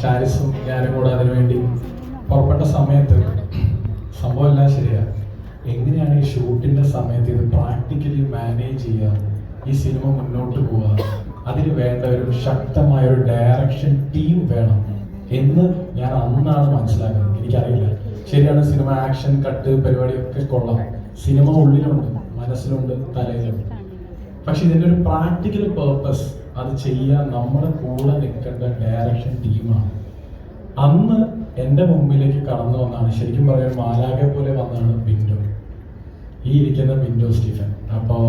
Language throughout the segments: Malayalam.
ഷാരിസും ഞാനും കൂടെ അതിനുവേണ്ടി പുറപ്പെട്ട സമയത്ത് സംഭവം എല്ലാം ശരിയാ. എങ്ങനെയാണ് ഈ ഷൂട്ടിന്റെ സമയത്ത് ഇത് പ്രാക്ടിക്കലി മാനേജ് ചെയ്യുക? ഈ സിനിമ മുന്നോട്ട് പോവുക? അതിന് വേണ്ട ഒരു ശക്തമായ ഒരു ഡയറക്ഷൻ ടീം വേണം എന്ന് ഞാൻ അന്നാണ് മനസ്സിലാക്കുന്നത്. എനിക്കറിയില്ല. ശരിയാണ് സിനിമ ആക്ഷൻ കട്ട് പരിപാടിയൊക്കെ കൊള്ളാം. സിനിമ ഉള്ളിലുണ്ട് മനസ്സിലുണ്ട് തലയിലുണ്ട്. പക്ഷെ ഇതിന്റെ ഒരു പ്രാക്ടിക്കൽ പേർപ്പസ് അത് ചെയ്യാൻ നമ്മുടെ കൂടെ നിൽക്കേണ്ട ഡയറക്ഷൻ ടീമാണ് അന്ന് എന്റെ മുമ്പിലേക്ക് കടന്നു വന്നാണ്. ശരിക്കും പറയാൻ മാലാകെ പോലെ വന്നാണ് ബിൻഡോ ഈ ഇരിക്കുന്ന വിൻഡോ സ്റ്റീഫൻ. അപ്പോൾ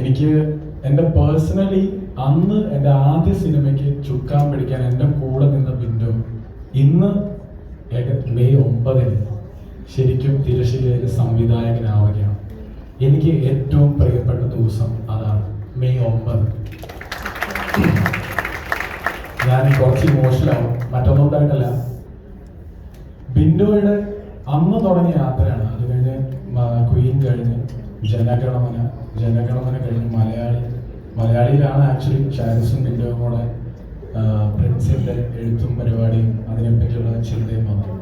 എനിക്ക് എന്റെ പേഴ്സണലി അന്ന് എന്റെ ആദ്യ സിനിമയ്ക്ക് ചുക്കാൻ പിടിക്കാൻ എന്റെ കൂടെ നിന്ന ബിൻഡോ ഇന്ന് മെയ് ഒമ്പതിന് ശരിക്കും തിരശ്ശീലയിൽ സംവിധായകനാവുകയാണ്. എനിക്ക് ഏറ്റവും പ്രിയപ്പെട്ട ദിവസം അതാണ്. മെയ് ഒമ്പത്. ഞാൻ കുറച്ച് ഇമോഷനാവും മറ്റൊന്നും ഉണ്ടായിട്ടല്ല ബിൻഡോയുടെ അന്ന് തുടങ്ങിയ യാത്രയാണ്. അത് കഴിഞ്ഞ് ക്വീൻ കഴിഞ്ഞ് ജനഗണമന ജനഗണമന കഴിഞ്ഞ് മലയാളി മലയാളിയിലാണ് ആക്ച്വലി ഷാരിസും ബിന്ദുവും കൂടെ പ്രിൻസിന്റെ എഴുത്തും പരിപാടിയും അതിനെപ്പറ്റിയുള്ള ചിന്തയും വന്നത്.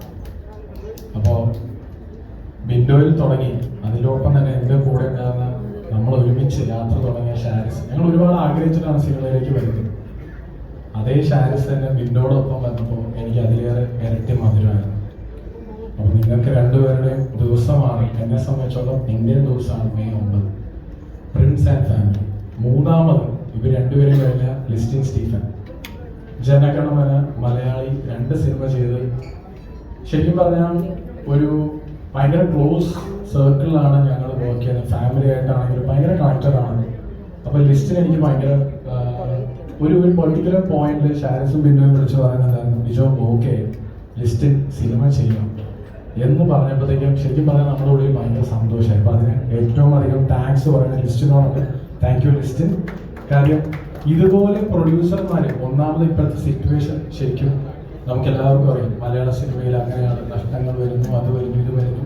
അപ്പോൾ ബിൻഡോയിൽ തുടങ്ങി. അതിലോടൊപ്പം തന്നെ ഒരുമിച്ച് യാത്ര തുടങ്ങിയ ഷാരിസ്. ഞങ്ങൾ ഒരുപാട് ആഗ്രഹിച്ചിട്ടാണ് സിനിമയിലേക്ക് വരുന്നത് അതേ ഷാരിസ് തന്നെ ബിൻഡോടൊപ്പം വന്നപ്പോൾ എനിക്ക് അതിലേറെ ഇരട്ടി മധുരമായിരുന്നു. അപ്പൊ നിങ്ങൾക്ക് രണ്ടുപേരുടെയും ദിവസമാണ് എന്നെ സംബന്ധിച്ചോളം ഇന്ത്യൻ ദിവസമാണ് മെയ് ഒമ്പത്. പ്രിൻസ് ആൻഡ് ഫാമിലി മൂന്നാമത് ഇവർ രണ്ടുപേരും കഴിഞ്ഞ ലിസ്റ്റിൻ സ്റ്റീഫൻ. ജനഗണമന മലയാളി രണ്ട് സിനിമ ചെയ്ത് ശരിക്കും പറഞ്ഞാൽ ഒരു ഭയങ്കര ക്ലോസ് സർക്കിളിലാണ് ഞങ്ങൾ വർക്ക് ചെയ്യുന്നത് ഫാമിലി ആയിട്ടാണെങ്കിലും ഭയങ്കര കണക്റ്റഡാണ് അപ്പൊ ലിസ്റ്റിൽ എനിക്ക് ഭയങ്കര ഒരു ഒരു പെർട്ടിക്കുലർ പോയിന്റിൽ ഷാരിസും ബിന്നുവും വിളിച്ച് പറയുന്നതായിരുന്നു നിജോ ഓക്കെ ലിസ്റ്റിൽ സിനിമ ചെയ്യാം എന്ന് പറഞ്ഞപ്പോഴത്തേക്കും ശരിക്കും പറഞ്ഞാൽ നമ്മുടെ ഉള്ളിൽ ഭയങ്കര സന്തോഷമായി. അപ്പൊ അതിന് ഏറ്റവും അധികം താങ്ക്സ് പറയുന്ന ലിസ്റ്റിനോടൊക്കെ താങ്ക് യു ലിസ്റ്റിൻ കാര്യം ഇതുപോലെ പ്രൊഡ്യൂസർമാർ ഒന്നാമത് ഇപ്പോഴത്തെ സിറ്റുവേഷൻ ശരിക്കും നമുക്ക് എല്ലാവർക്കും അറിയാം. മലയാള സിനിമയിൽ അങ്ങനെയാണ് നഷ്ടങ്ങൾ വരുന്നു അത് വരുന്നു ഇത് വരുന്നു.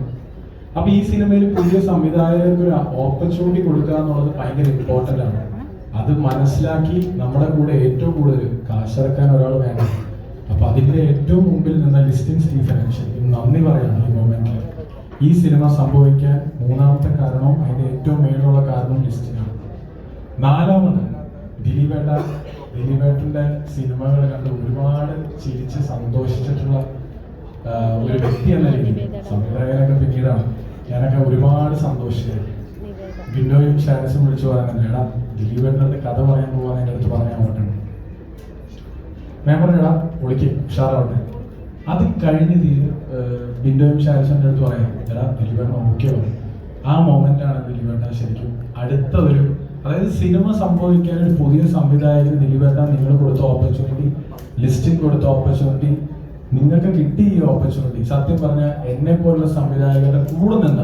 അപ്പൊ ഈ സിനിമയിൽ പുതിയ സംവിധായകർക്ക് ഒരു ഓപ്പർച്യൂണിറ്റി കൊടുക്കുക എന്നുള്ളത് ഭയങ്കര ഇമ്പോർട്ടന്റ് ആണ്. അത് മനസ്സിലാക്കി നമ്മുടെ കൂടെ ഏറ്റവും കൂടുതൽ കാശിറക്കാൻ ഒരാൾ വേണം. അപ്പൊ അതിന്റെ ഏറ്റവും മുമ്പിൽ നിന്ന ലിസ്റ്റിൻ സ്റ്റീഫൻ നന്ദി പറയാണ് ഈ മൊമെന്റിൽ ഈ സിനിമ സംഭവിക്കാൻ മൂന്നാമത്തെ കാരണവും അതിന്റെ ഏറ്റവും മേലുള്ള കാരണവും ലിസ്റ്റിനാണ്. നാലാമത് ദിലീപേട്ട ദിലീപേട്ടന്റെ സിനിമകൾ കണ്ട് ഒരുപാട് ചിരിച്ച് സന്തോഷിച്ചിട്ടുള്ള ഒരു വ്യക്തി എന്ന രീതിയിൽ സംവിധായകനൊക്കെ പിന്നീടാണ്. ഞാനൊക്കെ ഒരുപാട് സന്തോഷിച്ചത്. ബിന്നോയും ഷാൻസും വിളിച്ചു പറയുന്നത് എടാ ദിലീപേട്ടന്റെ കഥ പറയാൻ പോകാൻ എന്റെ അടുത്ത് പറയാൻ പറ്റുന്നു ഞാൻ പറഞ്ഞടാ ഒളിക്ക് ഉഷാറാവട്ടെ. അത് കഴിഞ്ഞ് തീര് ബിൻഡോയും ഷാരിസിന്റെ അടുത്ത് പറയാം എടാ ദിലീപേട്ടൻ ഓക്കെ പറയും ആ മൊമെന്റ് ആണ് ദിലീപേട്ടൻ ശരിക്കും അടുത്ത ഒരു അതായത് സിനിമ സംഭവിക്കാൻ ഒരു പുതിയ സംവിധായകൻ ദിലീപേട്ടൻ നിങ്ങൾ കൊടുത്ത ഓപ്പർച്യൂണിറ്റി ലിസ്റ്റിൽ കൊടുത്ത ഓപ്പർച്യൂണിറ്റി നിങ്ങൾക്ക് കിട്ടി ഈ ഓപ്പർച്യൂണിറ്റി സത്യം പറഞ്ഞാൽ എന്നെ പോലുള്ള സംവിധായകരുടെ കൂടെ നിന്ന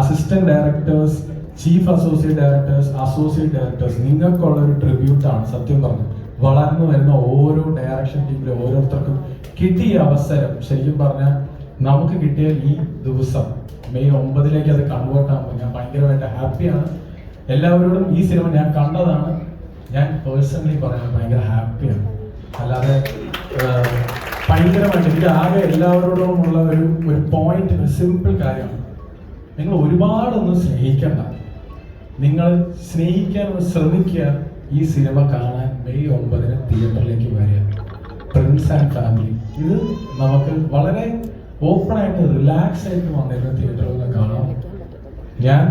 assistant directors chief associate directors associate directors നിങ്ങൾക്കുള്ള ഒരു ട്രിബ്യൂട്ടാണ് സത്യം പറഞ്ഞു. വളർന്നു വരുന്ന ഓരോ ഡയറക്ഷൻ ടീമിലെ ഓരോരുത്തർക്കും കിട്ടിയ അവസരം ശരിക്കും പറഞ്ഞാൽ നമുക്ക് കിട്ടിയ ഈ ദിവസം മെയ് ഒമ്പതിലേക്ക് അത് കൺവേർട്ട് ആകുമ്പോൾ ഞാൻ ഭയങ്കരമായിട്ട് ഹാപ്പിയാണ് എല്ലാവരോടും ഈ സിനിമ ഞാൻ കണ്ടതാണ്. ഞാൻ പേഴ്സണലി പറയാൻ ഭയങ്കര ഹാപ്പിയാണ് ഭയങ്കരമായിട്ട് ഇത് ആകെ എല്ലാവരോടും ഉള്ള ഒരു ഒരു പോയിന്റ് ഒരു സിമ്പിൾ കാര്യമാണ്. നിങ്ങൾ ഒരുപാടൊന്നും സ്നേഹിക്കണ്ട. നിങ്ങൾ സ്നേഹിക്കാൻ ശ്രമിക്കുക ഈ സിനിമ കാണാൻ മെയ് ഒമ്പതിന് തിയേറ്ററിലേക്ക് വരിക. ഫ്രണ്ട്സ് ആൻഡ് ഫാമിലി ഇത് നമുക്ക് വളരെ ഓപ്പൺ ആയിട്ട് റിലാക്സ് ആയിട്ട് വന്നിരുന്ന തിയേറ്ററിൽ കാണാം. ഞാൻ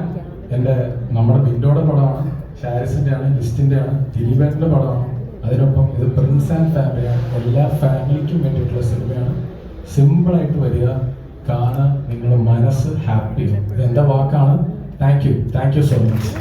എന്റെ നമ്മുടെ ബിൻഡോയുടെ പടമാണ് ഷാരിസിന്റെ ആണ് ലിസ്റ്റിന്റെ ആണ് ദിലീപന്റെ പടമാണ്. അതിനൊപ്പം ഇത് പ്രിൻസ് ആൻഡ് ഫാമിലിയാണ് എല്ലാ ഫാമിലിക്കും വേണ്ടിയിട്ടുള്ള സിനിമയാണ് സിമ്പിൾ ആയിട്ട് വരിക കാണാൻ നിങ്ങളുടെ മനസ്സ് ഹാപ്പി ഇത് എന്റെ വാക്കാണ്. Thank you thank you so much